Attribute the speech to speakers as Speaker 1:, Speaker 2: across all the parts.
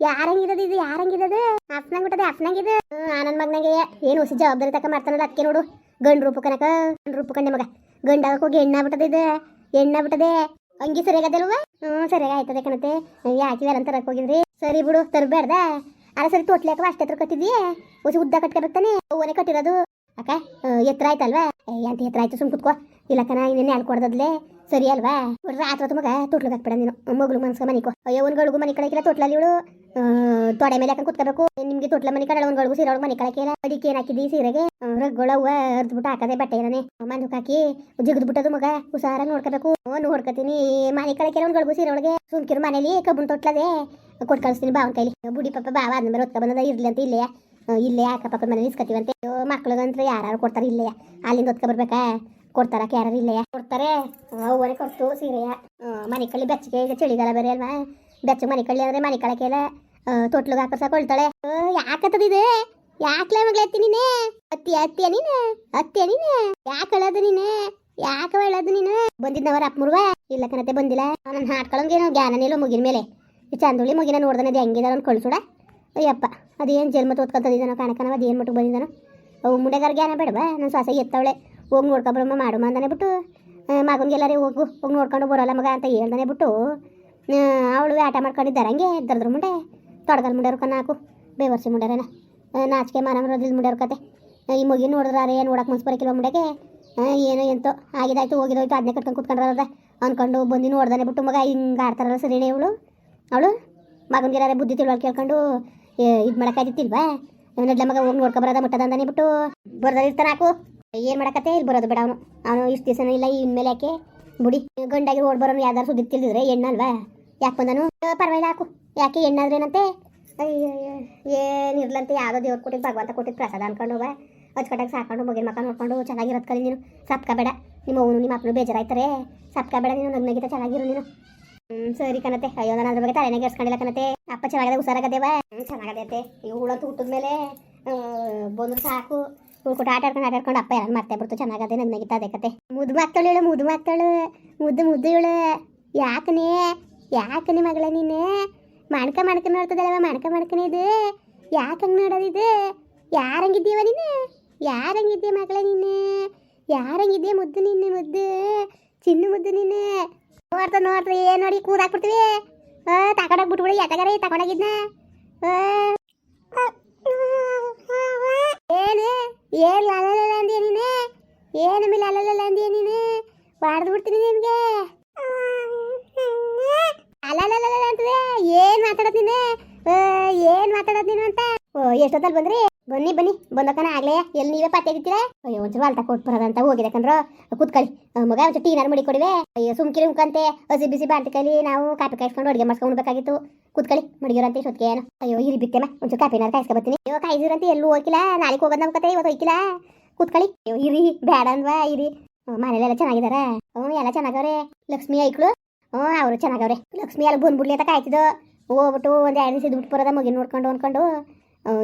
Speaker 1: ಯಾರಂಗಿರೋದು ಇದು ಯಾರಂಗಿರೋದು ಅಪ್ಪನಂಗ್ ಬಿಟ್ಟದೆ ಅಪ್ಪನಂಗ್ ಇದು ನನ್ನ ಮಗನಾಗೆ. ಏನು ಹೊಸ ಜವಾಬ್ದಾರಿ ತಕ ಮಾಡ್ತಾನಲ್ಲ ಅದಕ್ಕೆ ನೋಡು. ಗಂಡು ರೂಪ ಕನಕ. ಗಂಡು ರೂಪ ಕಂಡೆ ಮಗ. ಗಂಡಾಗ ಹೋಗಿ ಎಣ್ಣ ಬಿಟ್ಟದ ಇದು. ಎಣ್ಣ ಬಿಟ್ಟದೆ. ಅಂಗಿ ಸರಿಯಾಗದಲ್ವ ಹ್ಞೂ ಸರಿಯಾಗಿ ಆಯ್ತದೆ ಕಣತೆ. ಯಾಕೆ ಅಂತ ತರಕ್ ಹೋಗಿದ್ರಿ. ಸರಿ ಬಿಡು ತರಬೇಡ್ದ. ಅಲ್ಲ ಸರಿ ತೊಟ್ಲಿ ಅಷ್ಟೇ ಹತ್ರ ಕಟ್ಟಿದ್ವಿ ಹೊಸ ಉದ್ದ ಕಟ್ಕೊಬೇಕಾನೆ ಓನೆ ಕಟ್ಟಿರೋದು. ಅಕ್ಕ ಎತ್ತರ ಆಯ್ತಲ್ವಾ? ಏ, ಅಂತ ಎತ್ತರ ಆಯ್ತು ಸುಮ್ ಕುತ್ಕೋ. ಇಲ್ಲ ಕಣ ಇನ್ನೇನು ಹೇಳ್ಕೊಡ್ದದ್ಲೇ ಕೊಡ್ದದ್ಲೆ? ಸರಿ ಅಲ್ವಾ? ರಾತ್ರಿ ಹೊತ್ತು ಮಗ ತೊಟ್ಲಿಗೆ ಹಾಕ್ಬಿಡ ನೀನು. ಮಗಳು ಮನ್ಸ್ಕ ಮನಿಕೋ ಅಯ್ಯೋ, ಒಂದ್ ಗಳಿಗೂ ಮನೆ ಕಳಕಿಲ್ಲ ತೊಟ್ಲಲ್ಲಿ ಇವಳು. ತೊಡೆ ಮೇಲೆ ಹಾಕೊಂಡು ಕುತ್ಕೋಬೇಕು. ನಿಮ್ಗೆ ತೊಟ್ಲ ಮನಿ ಕಡೆ ಒಂದ್ ಗಳಿಗೂ ಸೀರೆ ಮನಿ ಕಳಕಿಲ್ಲ ಅಡಿಕೆ ಏನ್ ಹಾಕಿದ್ದಿ ಸೀರೆಗೆ? ರಗ್ಗೊಳವ ಅರ್ದ್ಬಿಟ್ಟು ಹಾಕದೆ ಬಟ್ಟೆ ಏನೇ ಮಂದಕ್ಕೆ ಹಾಕಿ ಜಿಗದ್ ಬಿಟ್ಟದು ಮಗ. ಹುಷಾರ ನೋಡ್ಕೋಬೇಕು. ನೋಡ್ಕೊತೀನಿ. ಮನೆ ಕಳಕಿಲ್ಲ ಒಂದು ಗಳಿಗೂ ಸೀರೆ ಒಳಗೆ ಸುಮ್ಕಿರು ಮನೇಲಿ ಕಬ್ಬನ್ ತೊಟ್ಲದೆ. ಕೊಟ್ಟು ಕಳಿಸ್ತೀನಿ ಬಾವನ ಕೈಲಿ. ಬುಡಿ ಪಾಪ ಬಾವ ಆದ್ಮೇಲೆ ಹೊತ್ಕ ಬಂದದ ಇರ್ಲಿ ಅಂತ ಇಲ್ಲೇ. ಇಲ್ಲೇ ಅಕ್ಕಪಕ್ಕದ ಮನೇಲಿ ಇಸ್ಕತೀವಂತೆ ಮಕ್ಳಿಗಂತ್ರ ಯಾರು ಕೊಡ್ತಾರ ಇಲ್ಲೇ ಅಲ್ಲಿಂದ ಹೊತ್ಕೊ ಬರ್ಬೇಕಾ? ಕೊಡ್ತಾರಕ ಕ್ಯಾರರ್ ಇಲ್ಲಯ್ಯ ಕೊಡ್ತಾರೆ. ಅವರೇ ಕೊಡ್ತು ಸೀರೆಯ ಮನೆ ಕಳ್ಳಿ ಬೆಚ್ಚಗೆ ಈಗ ಚಳಿಗಾಲ ಬೇರೆ ಅಲ್ವಾ ಬೆಚ್ಚಗೆ ಮನೆ ಕಳ್ಳಿ ಅಂದ್ರೆ ಮನೆ ಕಳಕೆಲ್ಲ ತೊಟ್ಲಿಗೆ ಹಾಕರ್ಸ ಕೊಳ್ತಾಳೆ ಯಾಕತ್ತದಿದೆ ಯಾಕ್ಲೆ ಮಗಳತ್ತಿ ನೀನೆ? ಅತ್ತಿ ಅತ್ತಿಯ ನೀನು? ಅತ್ತಿಯ ನೀನೆ? ಯಾಕೆ ಹೇಳೋದು ನೀನೆ? ಯಾಕೆ ಹೇಳೋದು ನೀನು? ಬಂದಿದ್ದವರ ಅಪ್ಪ ಮುರುವ? ಇಲ್ಲ ಕನತೆ ಬಂದಿಲ್ಲ. ನನ್ನ ಜ್ಞಾನ ಜ್ಞಾನನೇಲೋ ಮುಗಿನ ಮೇಲೆ. ಈ ಚಂದುಳಿ ಮುಗಿನ ನೋಡ್ದಾನೆ ಅದು ಹೆಂಗಿದಾರ ಅಂತ ಕಳ್ಸೋಡ ಅಯ್ಯಪ್ಪ, ಅದೇನು ಜನ್ಮ ತೋತ್ಕೊಂತದಿದ್ದಾನೋ ಕಾಣಕನವ ಅದೇನು ಮಟ್ಟಿಗೆ ಬಂದಿದ್ದಾನೋ ಅವು ಮುಂಡೆಗಾರ ಜ್ಞಾನ ಬೇಡವಾ? ನನ್ನ ಸ್ವಾಸ ಎತ್ತವಳೆ. ಹೋಗಿ ನೋಡ್ಕೊಬ್ರಮ್ಮ ಮಾಡು ಅಂತಾನೆ ಬಿಟ್ಟು. ಮಗನಿಗೆಲ್ಲರೇ ಹೋಗು, ಹೋಗಿ ನೋಡ್ಕೊಂಡು ಬರೋಲ್ಲ ಮಗ ಅಂತ ಹೇಳ್ದಾನೆ ಬಿಟ್ಟು. ಅವಳು ಆಟ ಮಾಡ್ಕೊಂಡಿದ್ದಾರೆ ಹಂಗೆ ದರ್ದ್ರ ಮುಂಡೆ. ತೊಡಗಲ್ ಮುಂಡೆ ಕನ್ನ ಹಾಕು ಬೇವರ್ಸಿ ಮುಂಡೆರೇನ ನಾಚಿಕೆ ಮಾರಮ್ಮ ಮರದಿಲ್ ಮುಂಡೆ ಕತೆ ಈ ಮುಗಿ ನೋಡಿದ್ರೆ ನೋಡಕ್ಕೆ ಮನ್ಸು ಬರಕಿಲ್ವ ಮುಂಡೆಗೆ? ಏನು ಏನೋ ಎಂತೋ ಆಗಿದಾಯ್ತು, ಹೋಗಿದೋಯ್ತು ಅದನ್ನೇ ಕಟ್ಕೊಂಡು ಕುತ್ಕೊಂಡ್ರದ ಅಂದ್ಕೊಂಡು ಬಂದು ನೋಡ್ದಾನೆ ಬಿಟ್ಟು ಮಗ, ಹಿಂಗೆ ಆಡ್ತಾರಲ್ಲ ಸರಿನೇ ಇವಳು? ಅವಳು? ಮಗನಿಗೆಲ್ಲಾರೆ ಬುದ್ಧಿ ತಿಳುವಳು ಕೇಳ್ಕೊಂಡು ಇದು ಮಾಡೋಕ್ಕಾಗಿತ್ತಿಲ್ವಾ ನಡ್ಲ ಮಗ ಹೋಗಿ ನೋಡ್ಕೊಬರೋದ ಮುಟ್ಟದಂದನೆ ಬಿಟ್ಟು. ಬರ್ದಿರ್ತಾರೆ ಹಾಕು ಏನು ಮಾಡಕತ್ತೆ ಇಲ್ಲಿ ಬರೋದು ಬೇಡ ಅವನು. ಅವನು ಇಷ್ಟು ದಿವಸ ಇಲ್ಲ, ಇನ್ಮೇಲೆ ಯಾಕೆ ಬುಡಿ ಗಂಡಾಗಿ ಓಡ್ ಬರೋನು ಯಾವ್ದಾರು ಸುದ್ದಿ ತಿಳಿದ್ರೆ ಹೆಣ್ಣಲ್ವಾ? ಯಾಕೆ ಬಂದನು? ಪರವಾಗಿಲ್ಲ, ಹಾಕು. ಯಾಕೆ ಎಣ್ಣಾದ್ರೇನಂತೆ ಅಯ್ಯೋ ಏನಿರ್ಲಂತೆ ಯಾವುದೋ ದೇವ್ರು ಕೊಟ್ಟಿದ್ದು ಭಗವಂತ ಕೊಟ್ಟಿದ್ದು ಪ್ರಸಾದ ಅನ್ಕೊಂಡು ಹೋಗ ಅಚ್ಚುಕಟ್ಟಾಗಿ ಸಾಕೊಂಡು ಮಗಿನ ಮಕ್ಕ ನೋಡ್ಕೊಂಡು ಚೆನ್ನಾಗಿರೋದು ಕಲಿ ನೀನು. ಸಪ್ಕ ಬೇಡ. ನಿಮ್ಮ ಅವನು, ನಿಮ್ಮ ಅಪ್ಪನು ಬೇಜಾರಾಯ್ತಾರೆ. ಸಪ್ಕ ಬೇಡ ನೀನು ನಗ್ನಗಿತ ಚೆನ್ನಾಗಿರು ನೀನು. ಹ್ಮ್, ಸರಿ ಕಣತೆ. ಅಯ್ಯೋ, ನಾನು ಅದ್ರ ಬಗ್ಗೆ ತಲೆನೇ ಕೆರ್ಸ್ಕೊಂಡಿಲ್ಲ ಕಣತೆ. ಅಪ್ಪ ಚೆನ್ನಾಗದೆ ಹುಷಾರಾಗದೇವ ಚೆನ್ನಾಗದೈತೆ ಈ ಹುಳಂತೂ ಹುಟ್ಟಿದ ಮೇಲೆ ಬಂದ್ರು ಸಾಕು. ಉಳ್ಕೊಟ್ಟು ಆಟ ಆಡ್ಕೊಂಡು ಆಟ ಆಡ್ಕೊಂಡು ಅಪ್ಪ ಯಾರು ಮತ್ತೆ ಬಿಡ್ತು ಚೆನ್ನಾಗದೆ ನಗಿತಾ ಅದೇ ಕತೆ. ಮುದ್ದು ಮಕ್ಕಳು ಹೇಳು, ಮುದ್ದು ಮಕ್ಕಳು, ಮುದ್ದು ಮುದ್ದು ಹೇಳು. ಯಾಕನೇ ಯಾಕನೇ ಮಗಳ ನೀನು? ಮಾಡ್ಕ ಮಾಡ್ಕ ನೋಡ್ತದಲ್ಲವ ಮಾಡ್ಕ ಮಾಡ್ಕನೇ ಇದು. ಯಾಕೆ ಹಂಗೆ ನೋಡೋದಿದು ಯಾರಂಗಿದ್ದೀವ ನೀನು? ಯಾರಂಗಿದ್ದೀಯ ಮಗಳ ನೀನು? ಯಾರಂಗಿದ್ದೀಯ ಮುದ್ದು ನಿನ್ನೆ ಮುದ್ದು? ಚಿನ್ನು ಮುದ್ದು ನೀನು? ನೋಡ್ತಾ ನೋಡ್ರಿ ನೋಡಿ ಕೂದಾಕ್ಬಿಡ್ತೀವಿ ಆ ತಗೊಂಡೋಗಿ ಬಿಟ್ಬಿಡಿ ಎತ್ತಗಾರ ತಗೊಂಡೋಗಿದ್ನ ಏನು ಅಲ್ಲಲ್ಲ ಅಂದಿಯ ನೀನು? ಏನು ಮಿ ಲಲಲಲ ಅಂದಿಯ ನೀನು? ಹೊಡೆದು ಬಿಡ್ತೀನಿ ನಿನಗೆ. ಅಲ್ಲಲ್ಲ ಅಂತದೆ. ಏನ್ ಮಾತಾಡೋದು ನೀನು? ಏನ್ ಮಾತಾಡೋದು ನೀನು ಅಂತ? ಓ, ಎಷ್ಟೊತ್ತಲ್ಲಿ ಬಂದ್ರಿ? ಬನ್ನಿ ಬನ್ನಿ ಬಂದಕ್ಕನ ಆಗ್ಲೇ ಎಲ್ಲಿ ನೀವೇ ಪತ್ತೆ ಇದ್ದೀರಾ ಅಯ್ಯೋ ಒಂಚೂರು ಅಲ್ಟ ಕೊಟ್ಟು ಬರೋದಂತ ಹೋಗಿದೆ ಕಣ್ರ. ಕೂತ್ಕೊಳ್ಳಿ. ಆ, ಮಗ ಒಂಚೂರು ಟೀನಾರು ಮಾಡಿ ಕೊಡಿವೆ ಅಯ್ಯೋ ಸುಮ್ಕಿರಿ ಮುಖಂತೆ. ಹಸಿ ಬಿಸಿ ಬಾಂತಿ ಕೈಲಿ ನಾವು ಕಾಪಿ ಕಾಯಿಸ್ಕೊಂಡು ಅಡುಗೆ ಮಾಡ್ಸ್ಕೊಂಡ್ಬೇಕಾಗಿತ್ತು ಕೂತ್ಕಳಿ ಮಡಿಯೋರಂತೆ ಇಷ್ಟೊತ್ತಿಗೆ ಏನು? ಅಯ್ಯೋ ಇರಿ ಬಿಟ್ಟೆಮ್ಮ ಒಂಚೂರು ಕಾಪಿನಾರು ಕಾಯಿಸ್ಕೊ ಬರ್ತೀನಿ ಅಯ್ಯೋ ಕಾಯಿಸಿರಂತೆ ಎಲ್ಲೂ ಹೋಗಿಲ್ಲ ನಾಳೆಗೆ ಹೋಗೋದು ನಮ್ಮ ಕತೆ ಇವತ್ತು ಹೋಗಿಲ್ಲ ಕೂತ್ಕಳಿ ಅಯ್ಯೋ ಇರಿ ಬೇಡ ಅನ್ವಾ ಇರಿ. ಮನೇಲೆಲ್ಲ ಚೆನ್ನಾಗಿದಾರ? ಹ್ಞೂ ಎಲ್ಲ ಚೆನ್ನಾಗವ್ರೆ. ಲಕ್ಷ್ಮಿ ಐಕ್ಳು? ಹ್ಞೂ ಅವರು ಚೆನ್ನಾಗವ್ರೆ. ಲಕ್ಷ್ಮಿ ಅಲ್ಲಿ ಬಂದ್ಬಿಡ್ಲಿ ಅಂತ ಕಾಯ್ತಿದ್ದು. ಹೋಗ್ಬಿಟ್ಟು ಒಂದು ಎರಡು ದಿವಸ ಇದ್ಬಿಟ್ಟು ಬರೋದ ಮಗಿನ ನೋಡ್ಕೊಂಡು ಅನ್ಕೊಂಡು.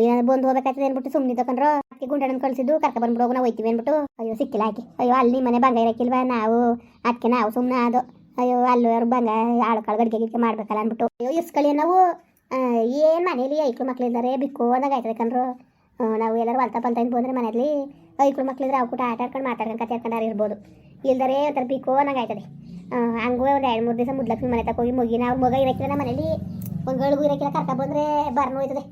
Speaker 1: ಏನಾದ್ರು ಬಂದು ಹೋಗ್ಬೇಕಾಯ್ತದೆ ಅಂದ್ಬಿಟ್ಟು ಸುಮ್ಮನೆ ತಕೊಂಡ್ರು ಅದಕ್ಕೆ ಗುಂಡಣ್ಣ ಕಳಿಸಿದ್ದು, ಕರ್ಕ ಬಂದ್ಬಿಡು ಹೋಗೋಣ ನಾವು ಹೋಯ್ತೀವಿ ಅಂದ್ಬಿಟ್ಟು. ಅಯ್ಯೋ, ಸಿಕ್ಕಿಲ್ಲ ಆಕೆ. ಅಯ್ಯೋ, ಅಲ್ಲಿ ಮನೆ ಬಂಗ ಹಾಕಿಲ್ವ? ನಾವು ಅದಕ್ಕೆ ನಾವು ಸುಮ್ಮನೆ ಅದು ಅಯ್ಯೋ, ಅಲ್ಲಿ ಅವ್ರು ಬಂಗ ಆಳು ಕಾಳು ಗಡಿಗೆ ಗಿಡಿಗೆ ಮಾಡ್ಬೇಕಲ್ಲ ಅಂದ್ಬಿಟ್ಟು. ಅಯ್ಯೋ, ಇಸ್ಕಳಿ ನಾವು ಏನು ಮನೇಲಿ ಐಕ್ಳು ಮಕ್ಳಿದ್ದಾರೆ ಬಿಕ್ಕು ಅಂದಾಗ ಆಯ್ತದೆ ಕಣ್ರು ನಾವು ಎಲ್ಲರೂ ಹೊಲ್ತ ಪಲ್ತ ಬಂದ್ರೆ ಮನೇಲಿ ಐಕ್ಳು ಮಕ್ಳಿದ್ರೆ ಅವು ಕೂಡ ಆಟ ಆಡ್ಕೊಂಡು ಮಾತಾಡ್ಕೊಂಡು ಕತೆ ಆಡ್ಕೊಂಡು ಇರ್ಬೋದು. ಇಲ್ದರೆ ಒಂಥರ ಬಿಕ್ಕು ಅನ್ನಂಗೆ ಆಯ್ತದೆ ಹಂಗೂ ಒಂದು ಎರಡು ಮೂರು ದಿವಸ ಮುದ್ಲಕ್ಷ್ಮಿ ಮನೆ ತಗೋಗಿ ಹೋಗಿ ಮುಗಿನ ಅವ್ರ ಮಗ ಇರಕ್ಕಿಲ್ಲ ಮನೇಲಿ ಒಂದು ಗಳಿಗೂ ಇರಕ್ಕಿಲ್ಲ ಕರ್ಕ ಬಂದರೆ ಬರ್ನು ಹೋಯ್ತದೆ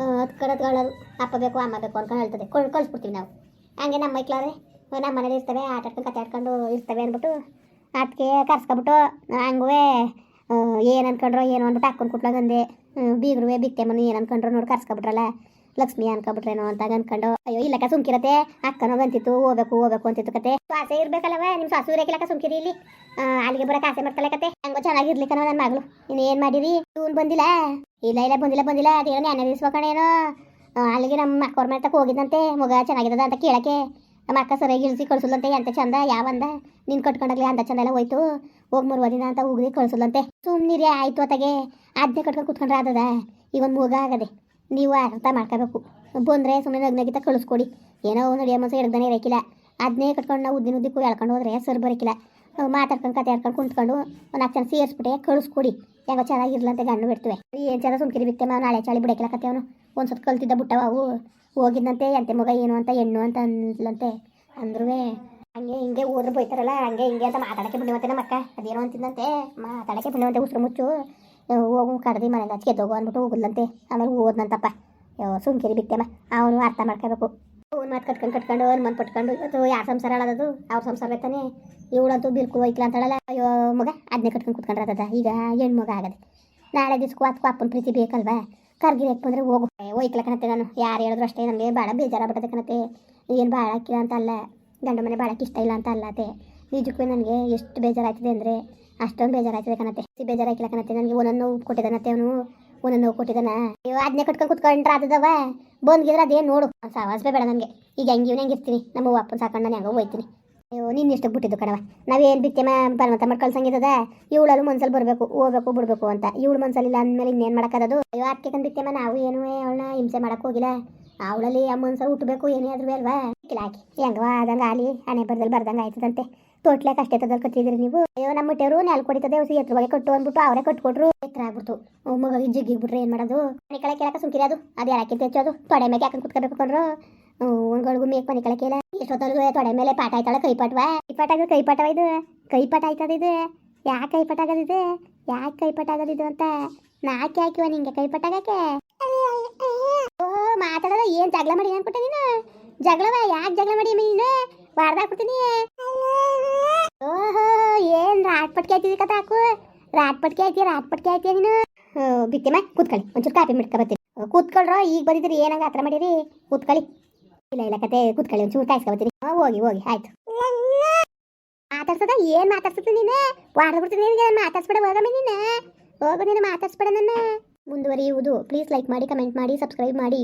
Speaker 1: ಹೇಳೋದು ಅಪ್ಪ ಬೇಕು, ಅಮ್ಮ ಬೇಕು ಅನ್ಕೊಂಡು ಹೇಳ್ತದೆ. ಕೊಳ್ ಕಳಿಸ್ಬಿಡ್ತೀವಿ ನಾವು. ಹಂಗೆ ನಮ್ಮ ಮೈಕ್ಲಾರೆ ನಮ್ಮ ಮನೇಲಿ ಇರ್ತವೆ, ಆಟ ಆಡ್ಕೊಂಡು ಕತೆ ಆಡ್ಕೊಂಡು ಇರ್ತವೆ ಅಂದ್ಬಿಟ್ಟು ಅದಕ್ಕೆ ಕರ್ಸ್ಕೊಬಿಟ್ಟು ಹಂಗೂ ಏನು ಅನ್ಕೊಂಡ್ರು ಏನು ಅಂದ್ಬಿಟ್ಟು ಹಾಕೊಂಡು ಕುಟ್ಲಾಗಂದೆ ಬೀಗ್ರುವೆ ಬಿತ್ತೆ ಮನು ಏನು ಅನ್ಕೊಂಡ್ರು ನೋಡಿ ಕರ್ಸ್ಕೊಬಿಟ್ರಲ್ಲ. ಲಕ್ಷ್ಮಿ ಅನ್ಕೊಬಿಟ್ರೇನೋ ಅಂತ ಅನ್ಕೊಂಡು, ಅಯ್ಯೋ, ಇಲ್ಲಕ್ಕ ಸುಮ್ಕಿರತ್ತೆ. ಅಕ್ಕನೋ ಅಂತಿತ್ತು ಹೋಗ್ಬೇಕು ಹೋಗ್ಬೇಕು ಅಂತಿತ್ತು ಕತೆ ಆಸೆ ಇರ್ಬೇಕಲ್ಲವ ನಿಮ್ಮ ಸಾಸು ಇರಕ್ಕಿಲ್ಲಕ್ಕ ಸುಮ್ಕಿರಿ ಇಲ್ಲಿ. ಅಲ್ಲಿಗೆ ಬರಕ್ಕೆ ಆಸೆ ಮಾಡ್ಕೊಳ್ಳೆ ಕತೆ ಹಂಗೋ ಚೆನ್ನಾಗಿರ್ಲಿಕ್ಕನೋ ನನ್ನ ಮಗಳು. ಏನು ಮಾಡಿರಿ ಇವನು ಬಂದಿಲ್ಲ. ಇಲ್ಲ ಇಲ್ಲ, ಬಂದಿಲ್ಲ ಬಂದಿಲ್ಲ. ಅದೇನೋ ನೆನೆ ದಿವ್ಸಕಣೇನೋ ಅಲ್ಲಿಗೆ ನಮ್ಮ ಅಕ್ಕವ್ರ ಮನೆ ತಕ್ಕ ಹೋಗಿದ್ದಂತೆ ಮಗ ಚೆನ್ನಾಗಿದ್ದದ ಅಂತ ಕೇಳಕ್ಕೆ. ನಮ್ಮ ಅಕ್ಕ ಸರಿಯಾಗಿ ಇಳಿಸಿ ಕಳಿಸಲಂತೆ ಎಂತ ಚಂದ? ಯಾವಂದ ನೀನು ಕಟ್ಕೊಂಡಾಗ್ಲಿ ಅಂತ ಚಂದ ಎಲ್ಲ ಹೋಯ್ತು. ಹೋಗಿ ಮೂರು ದಿನ ಅಂತ ಹೋಗಿ ಕಳಿಸಲಂತೆ ಸುಮ್ಮನಿರಿ ಆಯ್ತು ಅತ್ತಗೆ. ಅದನ್ನೇ ಕಟ್ಕೊಂಡು ಕುತ್ಕೊಂಡ್ರೆ ಆದದ? ಈಗ ಒಂದು ಮೂಗ ಆಗದೆ. ನೀವು ಅರ್ಥ ಮಾಡ್ಕೋಬೇಕು. ಬಂದರೆ ಸುಮ್ಮನೆ ನಗ್ನಗಿತ ಕಳಿಸ್ಕೊಡಿ. ಏನೋ ಒಂದು ಮನಸ್ಸು ಹಿಡ್ದಾನೆ ಇರಕ್ಕಿಲ್ಲ ಅದನ್ನೇ ಕಟ್ಕೊಂಡು ನಾವು ಉದ್ದಿನ ಉದ್ದಿಕ್ಕೂ ಎಳ್ಕೊಂಡು ಹೋದ್ರೆ ಸರ್ ಬರಕಿಲ್ಲ. ಮಾತಾಡ್ಕೊಂಡು ಕತೆ ಆಡ್ಕೊಂಡು ಕುಂತ್ಕೊಂಡು ಒಂದು ನಾಲ್ಕು ಜನ ಸೇರಿಸ್ಬಿಟ್ಟೆ ಕಳಿಸ್ಕೊಡಿ. ಹೆಂಗೋ ಚೆನ್ನಾಗಿರ್ಲಂತೆ ಗಂಡು ಬಿಡ್ತವೆ. ಏನು ಚೆನ್ನಾಗಿ ಸುಮ್ಕಿರಿ ಬಿತ್ತೆ ನಾಳೆ ಚಳಿ ಕತೆ ಅವನು. ಒಂದು ಕಲ್ತಿದ್ದ ಬಿಟ್ಟವ ಅವು ಹೋಗಿದ್ದಂತೆ ಎಂತೆ ಮಗ ಏನು ಅಂತ, ಹೆಣ್ಣು ಅಂತ ಅನ್ಲಂತೆ ಅಂದ್ರೂ ಹಂಗೆ ಹಿಂಗೆ ಹೋದ್ರೆ ಬೈತಾರಲ್ಲ, ಹಂಗೆ ಹಿಂಗೆ ಅಂತ ಮಾತಾಡಕ್ಕೆ ಬಿಡುವಂತೆ ನಮ್ಮ ಅಕ್ಕ. ಅದೇನೋ ಅಂತಿದ್ದಂತೆ ಮಾತಾಡಕ್ಕೆ ಬಿಡುವಂತೆ ಉಸಿರು ಮುಚ್ಚು. ಹೋಗು, ಕಡ್ದು ಮನೆಗೆ ಹಚ್ಕೆ ತಗೋ ಅಂದ್ಬಿಟ್ಟು ಹೋಗುದಂತೆ ಆಮೇಲೆ ಓದ್ನಂತಪ್ಪ. ಸುಮ್ಕಿರಿ ಬಿತ್ತೆಮ್ಮ ಅವನು ಅರ್ಥ ಮಾಡ್ಕೋಬೇಕು ಅವ್ನು ಮಾತು ಕಟ್ಕೊಂಡು ಕಟ್ಕೊಂಡು ಅವ್ನು ಮನ್ ಪಟ್ಕೊಂಡು ಇವತ್ತು ಯಾರ ಸಂಸಾರ ಅಳದದು ಅವ್ರ ಸಂಸಾರ ತಾನೆ ಇವಳಂತೂ ಬಿಲ್ಕು ಹೋಯ್ಕಲ ಅಂತಾಳಲ್ಲ. ಅಯ್ಯೋ, ಮಗ ಅದನ್ನೇ ಕಟ್ಕೊಂಡು ಕುತ್ಕೊಂಡ್ರದ ಈಗ ಹೆಣ್ಣು ಮಗ ಆಗದೆ. ನಾಳೆ ದಿವ್ಸಕ್ಕೂ ಅದಕ್ಕೂ ಅಪ್ಪನ ಪ್ರೀತಿ ಬೇಕಲ್ವಾ? ಕರ್ಗಿರಕ್ಕೆ ಬಂದರೆ ಹೋಗು. ಹೋಯ್ಕಲ ಕಣತೆ ನಾನು. ಯಾರು ಹೇಳಿದ್ರು ಅಷ್ಟೇ ನನಗೆ ಭಾಳ ಬೇಜಾರಾಗ್ಬಿಟ್ಟದೆ ಕಣತೆ ಏನು ಭಾಳ ಹಾಕಿಲ್ಲ ಅಂತ ಅಲ್ಲ. ಗಂಡ ಮನೆ ಭಾಳಕ್ಕೆ ಇಷ್ಟ ಇಲ್ಲ ಅಂತ ಅಲ್ಲತೆ ನಿಜಕ್ಕೂ ನನಗೆ ಎಷ್ಟು ಬೇಜಾರಾಯ್ತದೆ ಅಂದರೆ, ಅಷ್ಟೊಂದು ಬೇಜಾರಾಯ್ತದೆ ಕಣತೆ ಬೇಜಾರಾಯ್ಕಿಲ್ಲ ಕಣತೆ ನನಗೆ ಒಂದೊಂದು ಕೊಟ್ಟಿದ್ದಾನತ್ತೆ ಅವನು. ಒಂದೊಂದು ನೋವು ಕೊಟ್ಟಿದ್ದಾನ. ಅಯ್ಯೋ ಅದನ್ನೇ ಕಟ್ಕೊಂಡು ಕುತ್ಕೊಂಡ್ರೆ ಅದದವ ಬಂದ್ಗಿದ್ರೆ ಅದೇನು ನೋಡು. ಸಾವಾಸವೇ ಬೇಡ ನನಗೆ ಈಗ ಹೆಂಗೆ ಇವ್ನು ಹೆಂಗಿರ್ತೀನಿ ನಮ್ಮ ಅಪ್ಪನ ಸಾಕೊಂಡು ನಾನು ಹೆಂಗೋ ಹೋಯ್ತೀನಿ. ಅಯ್ಯೋ ನಿನ್ನ ಇಷ್ಟ ಬಿಟ್ಟಿದ್ದು ಕಣವ ನಾವೇನು ಮ ಬಲವಂತ ಮಾಡಿ ಕಳ್ಸಂಗಿದ್ದದ ಇವಳಲ್ಲೂ ಮನ್ಸಲ್ಲಿ ಬರಬೇಕು, ಹೋಗ್ಬೇಕು, ಬಿಡಬೇಕು ಅಂತ. ಇವಳು ಮನ್ಸಲ್ಲಿಲ್ಲ ಅಂದಮೇಲೆ ಇನ್ನೇನು ಮಾಡೋಕ್ಕದು ಅಯ್ಯೋ ಅದಕ್ಕೆ ಕಂಡು ಮ, ನಾವು ಏನು ಅವಳನ್ನ ಹಿಂಸೆ ಮಾಡಕ್ಕೆ ಹೋಗಿಲ್ಲ. ಅವಳಲ್ಲಿ ಆ ಮನ್ಸಲ್ಲಿ ಹುಟ್ಟಬೇಕು ಏನೇ ಆದ್ರೂ ಅಲ್ವಾ? ಹಾಕಿ. ಹೆಂಗವಾ ಆದಂಗೆ ಆಲಿ ಹಣೆ ಬರ್ದಲ್ಲಿ ಬರ್ದಂಗೆ ಆಯ್ತದಂತೆ. ತೋಟ್ಲೆ ಅಷ್ಟೇ ಎತ್ತದಲ್ಲಿ ಕಟ್ಟಿದ್ರಿ ನೀವು? ಅಯ್ಯೋ, ನಮ್ಮ ಮುಟ್ಟೆಯವರು ನೆಲ್ ಕೊಡಿತದೆ, ಹೊಸ ಎತ್ತರ ಬಗ್ಗೆ ಕಟ್ಟು ಅಂದ್ಬಿಟ್ಟು ಅವರೇ ಕಟ್ಕೊಟ್ರು ಎತ್ತರ ಆಗ್ಬಿಡ್ತು. ಮಗ ಜಿಗ್ಗಿಗ್ಬಿಟ್ರೆ ಏನು ಮಾಡೋದು? ಮನೆ ಕಳೆ ಕೇಳಕ್ಕೆ ಸುಮ್ಕಿರಿ ಅದು. ಅದು ಯಾರಕ್ಕಿಂತ ಹೆಚ್ಚೋದು? ತೊಡೆ ಮೇಲೆ ಯಾಕೆ ಕುತ್ಕೋಬೇಕು ಕೊಂಡ್ರು ಒಂದ್ಗಳಿಗೂ ಮೇಕ್ ಮನೆ ಕಳೆ. ಕೇಳ ಎಷ್ಟೊತ್ತಲ್ಗೂ ತೊಡೆ ಮೇಲೆ ಪಾಠ ಆಯ್ತಾಳ ಕೈ ಪಾಠವ ಕೈ ಆಗೋದು ಕೈ ಪಾಠವ ಇದು? ಕೈ ಪಾಠ ಆಯ್ತದ ಇದು? ಯಾಕೆ ಕೈ ಪಾಠ ಆಗೋದಿದೆ ಯಾಕೆ ಕೈ ಪಾಠ ಆಗೋದಿದು ಅಂತ? ನಾಕೆ ಹಾಕಿವ ನಿಂಗೆ? ಕೈ ಪಟ್ಟಾಗಕ್ಕೆ ಓಹೋ, ಮಾತಾಡೋದ ಏನ್ ಜಗಳ ಮಾಡಿ ಅನ್ಕೊಟ್ಟೆ ನೀನು? ಜಗಳವ? ಯಾಕೆ ಜಗಳ ಮಾಡಿ ನೀನು ರಾಟ್ ಪಟ್ಕೆ ಆಯ್ತಿದಿ ಕತೆ ಹಾಕು. ರಾಟ್ ಪಟ್ಕೆ ಆಯ್ತಿ ರಾಟ್ ಪಟ್ಕೆ ಆಯ್ತೀಯ ನೀನು. ಬಿತ್ತಿಮ ಕೂತ್ಕೊಳ್ಳಿ ಒಂಚೂರು ಕಾಫಿ ಮಿಡ್ಕ ಬರ್ತೀನಿ. ಕೂತ್ಕೊಳ್ರ, ಈಗ ಬಂದಿದ್ರಿ, ಏನಂಗ ಹತ್ರ ಮಾಡಿರಿ? ಕೂತ್ಕೊಳ್ಳಿ ಇಲ್ಲ ಇಲ್ಲ ಕತೆ ಕೂತ್ಕೊಳ್ಳಿ ಒಂಚೂರು ಕಾಯಿಸ್ಕೊಬತ್ತೀನಿ ಹೋಗಿ ಹೋಗಿ, ಆಯ್ತು. ಮಾತಾಡ್ಸೋದ? ಏನು ಮಾತಾಡ್ಸದ ನೀನು? ವಾಡ್ಬಿಡ್ತೀನಿ ನಿನಗೆ ಮಾತಾಡ್ಸ್ಬೇಡ, ಹೋಗಮ್ಮ ನೀನು. ಹೋಗು ನೀನು, ಮಾತಾಡ್ಸ್ಬೇಡ ನನ್ನ. ಮುಂದುವರಿಯುವುದು. ಪ್ಲೀಸ್ ಲೈಕ್ ಮಾಡಿ ಕಮೆಂಟ್ ಮಾಡಿ ಸಬ್ಸ್ಕ್ರೈಬ್ ಮಾಡಿ.